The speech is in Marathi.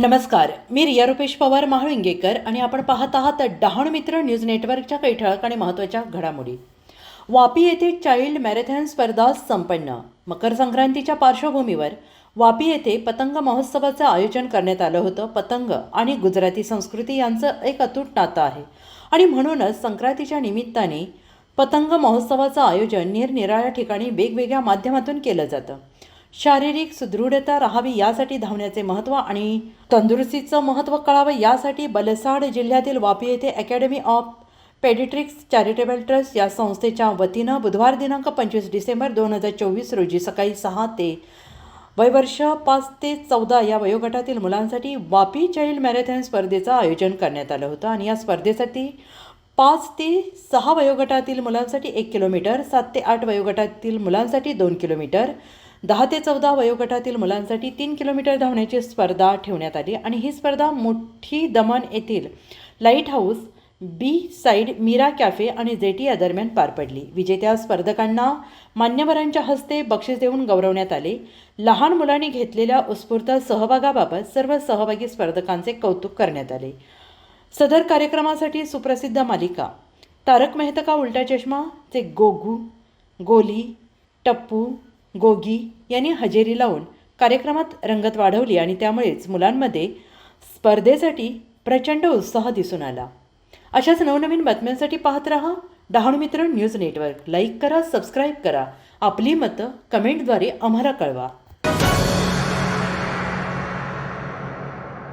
नमस्कार. मी रिया रुपेश पवार महाळुंगेकर आणि आपण पाहत आहात डहाणू मित्र न्यूज नेटवर्कच्या काही ठळक आणि महत्त्वाच्या घडामोडी. वापी येथे चाइल्ड मॅरेथॉन स्पर्धा संपन्न. मकर संक्रांतीच्या पार्श्वभूमीवर वापी येथे पतंग महोत्सवाचं आयोजन करण्यात आलं होतं. पतंग आणि गुजराती संस्कृती यांचं एक अतूट नातं आहे. आणि म्हणूनच संक्रांतीच्या निमित्ताने पतंग महोत्सवाचं आयोजन निरनिराळ्या ठिकाणी वेगवेगळ्या माध्यमातून केलं जातं. शारीरिक सुदृढता राहावी यासाठी धावण्याचे महत्त्व आणि तंदुरुस्तीचं महत्त्व कळावं यासाठी बलसाड जिल्ह्यातील वापी येथे academy of paediatrics charitable trust या संस्थेच्या वतीनं बुधवार दिनांक पंचवीस डिसेंबर दोन हजार चोवीस रोजी सकाळी सहा ते वयवर्ष पाच ते चौदा या वयोगटातील मुलांसाठी वापी चाईल्ड मॅरेथॉन स्पर्धेचं आयोजन करण्यात आलं होतं. आणि या स्पर्धेसाठी पाच ते सहा वयोगटातील मुलांसाठी एक किलोमीटर सात ते आठ वयोगटातील मुलांसाठी दोन किलोमीटर दहा ते चौदा वयोगटातील मुलांसाठी तीन किलोमीटर धावण्याची स्पर्धा ठेवण्यात आली आणि ही स्पर्धा मोठी दमन येथील लाइट हाऊस बी साईड मीरा कॅफे आणि जेटी या दरम्यान पार पडली. विजेत्या स्पर्धकांना मान्यवरांच्या हस्ते बक्षीस देऊन गौरवण्यात आले. लहान मुलांनी घेतलेल्या उत्स्फूर्त सहभागाबाबत सर्व सहभागी स्पर्धकांचे कौतुक करण्यात आले. सदर कार्यक्रमासाठी सुप्रसिद्ध मालिका तारक मेहता का उलटा चष्मा चे गोगू गोली टप्पू गोगी यांनी हजेरी लावून कार्यक्रमात रंगत वाढवली आणि त्यामुळेच मुलांमध्ये स्पर्धेसाठी प्रचंड उत्साह दिसून आला. अशाच नवनवीन बातम्यांसाठी पाहत रहा Dahanu Mitra news network. Like करा सबस्क्राईब करा. आपली मतं कमेंटद्वारे आम्हाला कळवा.